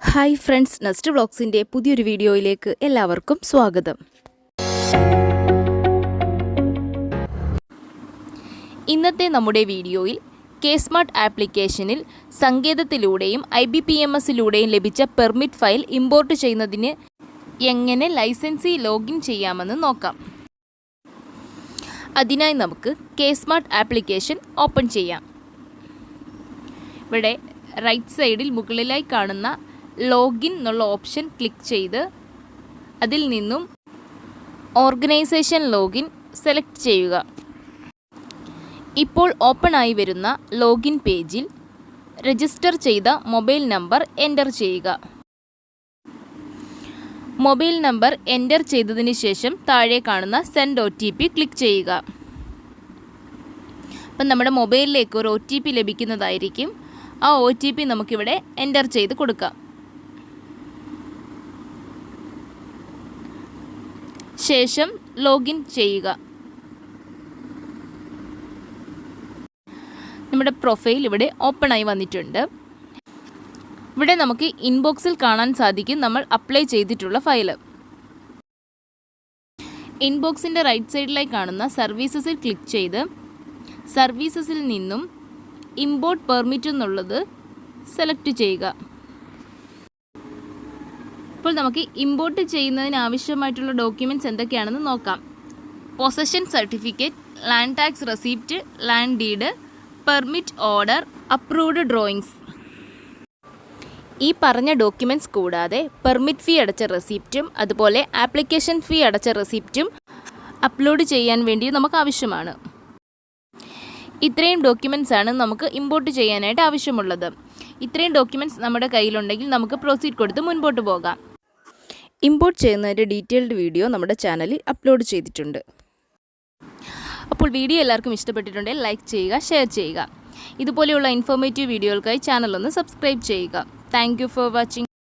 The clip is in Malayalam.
ഹായ് ഫ്രണ്ട്സ് നെസ്റ്റ് വ്ളോഗ്സിന്റെ പുതിയൊരു വീഡിയോയിലേക്ക് എല്ലാവർക്കും സ്വാഗതം. ഇന്നത്തെ നമ്മുടെ വീഡിയോയിൽ കെ സ്മാർട്ട് ആപ്ലിക്കേഷനിൽ സങ്കേതത്തിലൂടെയും ഐ ബി പി എം എസിലൂടെയും ലഭിച്ച പെർമിറ്റ് ഫയൽ ഇമ്പോർട്ട് ചെയ്യുന്നതിന് എങ്ങനെ ലൈസൻസി ലോഗിൻ ചെയ്യാമെന്ന് നോക്കാം. അതിനായി നമുക്ക് കെ സ്മാർട്ട് ആപ്ലിക്കേഷൻ ഓപ്പൺ ചെയ്യാം. ഇവിടെ റൈറ്റ് സൈഡിൽ മുകളിലായി കാണുന്ന ലോഗിൻ എന്നുള്ള ഓപ്ഷൻ ക്ലിക്ക് ചെയ്ത് അതിൽ നിന്നും ഓർഗനൈസേഷൻ ലോഗിൻ സെലക്ട് ചെയ്യുക. ഇപ്പോൾ ഓപ്പൺ ആയി വരുന്ന ലോഗിൻ പേജിൽ രജിസ്റ്റർ ചെയ്ത മൊബൈൽ നമ്പർ എന്റർ ചെയ്യുക. മൊബൈൽ നമ്പർ എന്റർ ചെയ്തതിന് ശേഷം താഴെ കാണുന്ന send O T P click ചെയ്യുക. അപ്പം നമ്മുടെ മൊബൈലിലേക്ക് ഒരു ഒ ടി പി ലഭിക്കുന്നതായിരിക്കും. ആ ഒ ടി പി നമുക്കിവിടെ എന്റർ ചെയ്ത് കൊടുക്കാം. ശേഷം ലോഗിൻ ചെയ്യുക. നമ്മുടെ പ്രൊഫൈൽ ഇവിടെ ഓപ്പൺ ആയി വന്നിട്ടുണ്ട്. ഇവിടെ നമുക്ക് ഇൻബോക്സിൽ കാണാൻ സാധിക്കും നമ്മൾ അപ്ലൈ ചെയ്തിട്ടുള്ള ഫയൽ. ഇൻബോക്സിന്റെ റൈറ്റ് സൈഡിലായി കാണുന്ന സർവീസസിൽ ക്ലിക്ക് ചെയ്ത് സർവീസസിൽ നിന്നും ഇമ്പോർട്ട് പെർമിറ്റ് എന്നുള്ളത് സെലക്ട് ചെയ്യുക. ഇപ്പോൾ നമുക്ക് ഇമ്പോർട്ട് ചെയ്യുന്നതിന് ആവശ്യമായിട്ടുള്ള ഡോക്യുമെന്റ്സ് എന്തൊക്കെയാണെന്ന് നോക്കാം. Possession certificate land tax receipt land deed permit order approved drawings ഈ പറഞ്ഞ ഡോക്യുമെന്റ്സ് കൂടാതെ പെർമിറ്റ് ഫീ അടച്ച റെസിപ്റ്റും അതുപോലെ ആപ്ലിക്കേഷൻ ഫീ അടച്ച റെസിപ്റ്റും അപ്ലോഡ് ചെയ്യാൻ വേണ്ടി നമുക്ക് ആവശ്യമാണ്. ഇത്രയും ഡോക്യുമെന്റ്സ് ആണ് നമുക്ക് ഇമ്പോർട്ട് ചെയ്യാനായിട്ട് ആവശ്യമുള്ളത്. ഇത്രയും ഡോക്യുമെന്റ്സ് നമ്മുടെ കയ്യിലുണ്ടെങ്കിൽ നമുക്ക് പ്രൊസീഡ് കൊടുത്ത് മുൻപോട്ട് പോകാം. ഇമ്പോർട്ട് ചെയ്യുന്നതിന്റെ ഡീറ്റെയിൽഡ് വീഡിയോ നമ്മുടെ ചാനലിൽ അപ്ലോഡ് ചെയ്തിട്ടുണ്ട്. അപ്പോൾ വീഡിയോ എല്ലാവർക്കും ഇഷ്ടപ്പെട്ടിട്ടുണ്ടെങ്കിൽ ലൈക്ക് ചെയ്യുക ഷെയർ ചെയ്യുക. ഇതുപോലെയുള്ള ഇൻഫോർമേറ്റീവ് വീഡിയോകൾക്കായി ചാനൽ ഒന്ന് സബ്സ്ക്രൈബ് ചെയ്യുക. Thank for watching